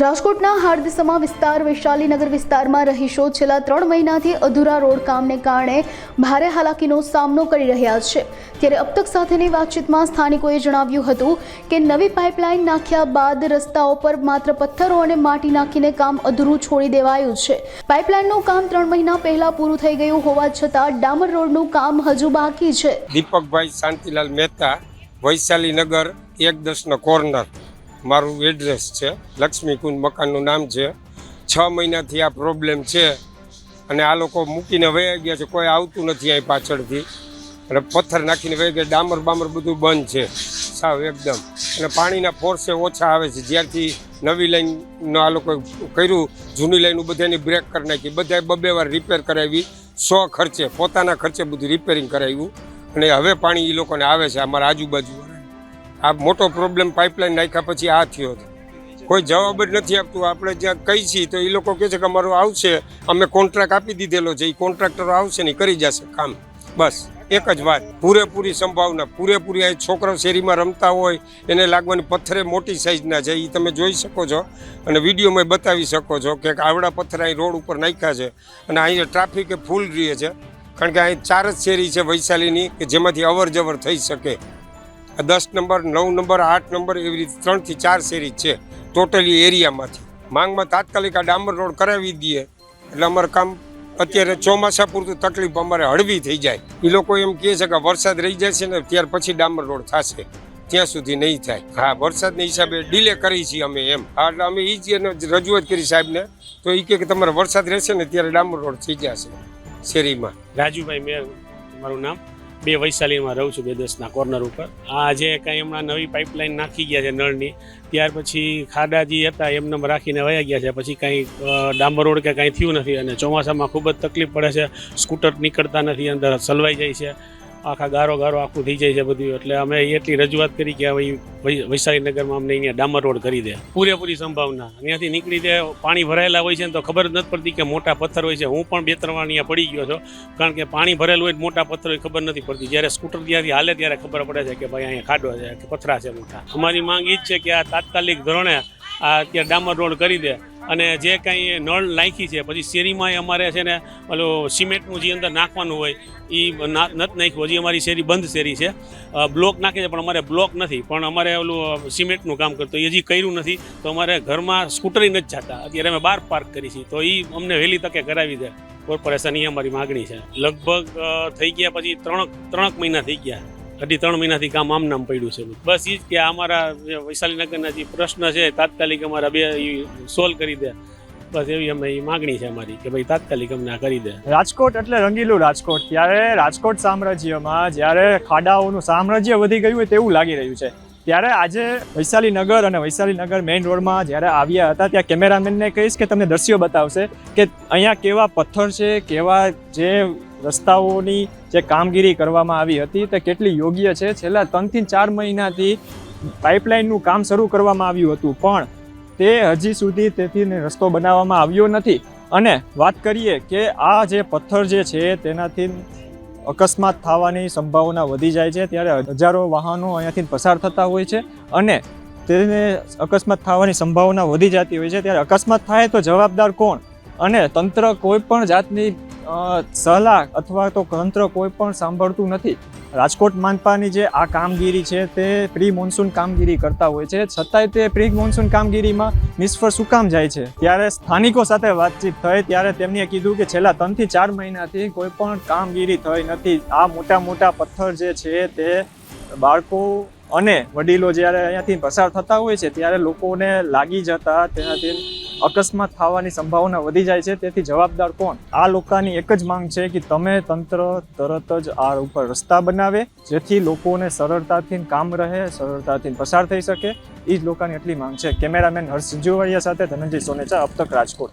રાજકોટના હાર્દસમા વિસ્તાર વૈશાલીનગર વિસ્તારમાં રહીશો છેલ્લા ત્રણ મહિનાથી અધૂરા રોડ કામને કારણે ભારે હાલાકીનો સામનો કરી રહ્યા છે. ત્યારે અબ તક સાથેની વાતચીતમાં સ્થાનિકોએ જણાવ્યું હતું કે નવી પાઇપલાઇન નાખ્યા બાદ રસ્તાઓ પર માત્ર પથ્થરો અને માટી નાખીને કામ અધૂરું છોડી દેવાયું છે. પાઇપલાઇનનું કામ ત્રણ મહિના પહેલા પૂરું થઈ ગયું હોવા છતાં ડામર રોડનું કામ હજુ બાકી છે. દીપકભાઈ શાંતિલાલ મહેતા વૈશાલીનગર એક દસનો કોર્નર. મારું એડ્રેસ છે. લક્ષ્મી કુંજ મકાનનું નામ છે. છ મહિનાથી આ પ્રોબ્લેમ છે. અને આ લોકો મૂકીને વયા ગયા છે. કોઈ આવતું નથી અહીં પાછળથી. અને પથ્થર નાખીને વહી ગયા. ડામર બામર બધું બંધ છે. સાવ એકદમ. અને પાણીના ફોર્સે ઓછા આવે છે. જ્યારથી નવી લાઈનનો આ લોકો કર્યું, જૂની લાઈનનું બધાની બ્રેક કરી નાખી. બધાએ બબે વાર રિપેર કરાવી. સો ખર્ચે, પોતાના ખર્ચે બધું રિપેરિંગ કરાવ્યું. અને હવે પાણી એ લોકોને આવે છે. અમારા આજુબાજુ આ મોટો પ્રોબ્લેમ પાઇપલાઇન નાખ્યા પછી આ થયો છે. કોઈ જવાબ જ નથી આપતું. આપણે જ્યાં કહી છીએ તો એ લોકો કહે છે કે અમારો આવશે. અમે કોન્ટ્રાક્ટ આપી દીધેલો છે. એ કોન્ટ્રાક્ટરો આવશે ને કરી જશે. કામ. બસ. એક જ વાત. પૂરેપૂરી સંભાવના. પૂરેપૂરી અહીં છોકરાઓ શેરીમાં રમતા હોય, એને લાગવાની પથ્થરે મોટી સાઇઝના છે. એ તમે જોઈ શકો છો. અને વિડીયોમાં બતાવી શકો છો કે આવડા પથ્થર અહીં રોડ ઉપર નાખ્યા છે. અને અહીં ટ્રાફિકે ફૂલ રહે છે. કારણ કે અહીં ચાર જ શેરી છે વૈશાલીની, કે જેમાંથી અવર જવર થઈ શકે. દસ નંબર, નવ નંબર, આઠ નંબર એવી રીતે ત્રણથી ચાર શેરી છે. ટોટલી એરિયામાંથી. માંગમાં તાત્કાલિક આ ડામર રોડ કરાવી દઈએ. એટલે અમારું કામ અત્યારે ચોમાસા પૂરતું તકલીફ અમારે હળવી થઈ જાય. એ લોકો એમ કહે છે કે વરસાદ રહી જશે ને ત્યાર પછી ડામર રોડ થશે. ત્યાં સુધી નહીં થાય. હા, વરસાદના હિસાબે ડીલે કરી છીએ અમે એમ. હા, એટલે અમે એ જ રજૂઆત કરી સાહેબને. તો એ કહે કે તમારે વરસાદ રહેશે ને ત્યારે ડામર રોડ થઈ જશે. શેરીમાં. રાજુભાઈ મેં મારું નામ? બે વૈશાલીમાં રહું છું બે દસના કોર્નર ઉપર. આ જે કાંઈ હમણાં નવી પાઇપલાઇન નાખી ગયા છે નળની, ત્યાર પછી ખાડા જે હતા એમને રાખીને વયા ગયા છે. પછી કાંઈ ડાંબર રોડ કે કાંઈ થયું નથી અને ચોમાસામાં ખૂબ જ તકલીફ પડે છે. સ્કૂટર નીકળતા નથી, અંદર સલવાઈ જાય છે. આખા ગારો ગારો આખું થઈ જાય છે બધું. એટલે અમે એટલી રજૂઆત કરી કે ભાઈ વૈશાલી નગરમાં અમને અહીંયા ડામર રોડ કરી દે. પૂરેપૂરી સંભાવના. અહીંયાથી નીકળી દે પાણી ભરાયેલા હોય છે ને તો ખબર જ નથી પડતી કે મોટા પથ્થર હોય છે. હું પણ બે ત્રણ વાર અહીંયા પડી ગયો છું, કારણ કે પાણી ભરેલું હોય મોટા પથ્થર હોય ખબર નથી પડતી. જ્યારે સ્કૂટર ત્યાંથી હાલે ત્યારે ખબર પડે છે કે ભાઈ અહીંયા ખાડો છે, કે પથરા છે મોટા. અમારી માંગ એ જ છે કે આ તાત્કાલિક ધોરણે આ અત્યારે ડામર રોડ કરી દે. અને જે કાંઈ નળ નાખી છે, પછી શેરીમાં અમારે છે ને પેલું સિમેન્ટનું જે અંદર નાખવાનું હોય એ નથી નાખ્યું. હજી અમારી શેરી બંધ શેરી છે. બ્લોક નાખે છે, પણ અમારે બ્લોક નથી. પણ અમારે ઓલું સિમેન્ટનું કામ કરતો એ હજી કર્યું નથી. તો અમારે ઘરમાં સ્કૂટરી નથી જતા. અત્યારે અમે બહાર પાર્ક કરી છીએ. તો એ અમને વહેલી તકે કરાવી દે. કોર્પોરેશન એ અમારી માગણી છે. લગભગ થઈ ગયા પછી ત્રણ ત્રણક મહિના થઈ ગયા. અઢી ત્રણ મહિનાથી કામ આમ નામ પડ્યું છે બસ એ જ કે અમારા વૈશાલીનગરના જે પ્રશ્ન છે, તાત્કાલિક અમારા બે સોલ્વ કરી દે. બસ એવી અમે એ માગણી છે અમારી કે ભાઈ તાત્કાલિક અમને આ કરી દે. રાજકોટ એટલે રંગીલું રાજકોટ. ત્યારે રાજકોટ સામ્રાજ્યમાં જ્યારે ખાડાઓનું સામ્રાજ્ય વધી ગયું હોય તેવું લાગી રહ્યું છે. ત્યારે આજે વૈશાલી નગર અને વૈશાલી નગર મેઇન રોડમાં જ્યારે આવ્યા હતા, ત્યાં કેમેરામેનને કહીશ કે તમને દ્રશ્યો બતાવશે કે અહીંયા કેવા પથ્થર છે, કેવા જે રસ્તાઓની જે કામગીરી કરવામાં આવી હતી તે કેટલી યોગ્ય છે? છેલ્લા ત્રણથી ચાર મહિનાથી પાઇપલાઇનનું કામ શરૂ કરવામાં આવ્યું હતું, પણ તે હજી સુધી તેથી રસ્તો બનાવવામાં આવ્યો નથી. અને વાત કરીએ કે આ જે પથ્થર જે છે તેનાથી અકસ્માત થવાની સંભાવના વધી જાય છે, ત્યારે હજારો વાહનો અહીંયાથી પસાર થતા હોય છે અને તેને અકસ્માત થવાની સંભાવના વધી જતી હોય છે. ત્યારે અકસ્માત થાય તો જવાબદાર કોણ? અને તંત્ર કોઈ પણ જાતની સલાહ અથવા તો તંત્ર કોઈ પણ સાંભળતું નથી. રાજકોટ માનપાની જે આ કામગીરી છે તે પ્રી મોન્સૂન કામગીરી કરતા હોય છે. છતાંય તે પ્રી મોન્સૂન કામગીરીમાં નિષ્ફળ શું કામ જાય છે? ત્યારે સ્થાનિકો સાથે વાતચીત થઈ ત્યારે તેમણે કીધું કે છેલ્લા ત્રણથી ચાર મહિનાથી કોઈ પણ કામગીરી થઈ નથી. આ મોટા મોટા પથ્થર જે છે તે બાળકો અને વડીલો જ્યારે અહીંયાથી પસાર થતા હોય છે ત્યારે લોકોને લાગી જતા તેનાથી અકસ્માત થવાની સંભાવના વધી જાય છે. તેથી જવાબદાર કોણ? આ લોકોની એક જ માંગ છે કે તમે તંત્ર તરત જ આ ઉપર રસ્તા બનાવે, જેથી લોકોને સરળતાથી કામ રહે, સરળતાથી પસાર થઈ શકે. એ જ લોકોની એટલી માંગ છે. કેમેરામેન હર્ષ સિંજુવાડિયા સાથે ધનંજય સોનેચા, અબ રાજકોટ.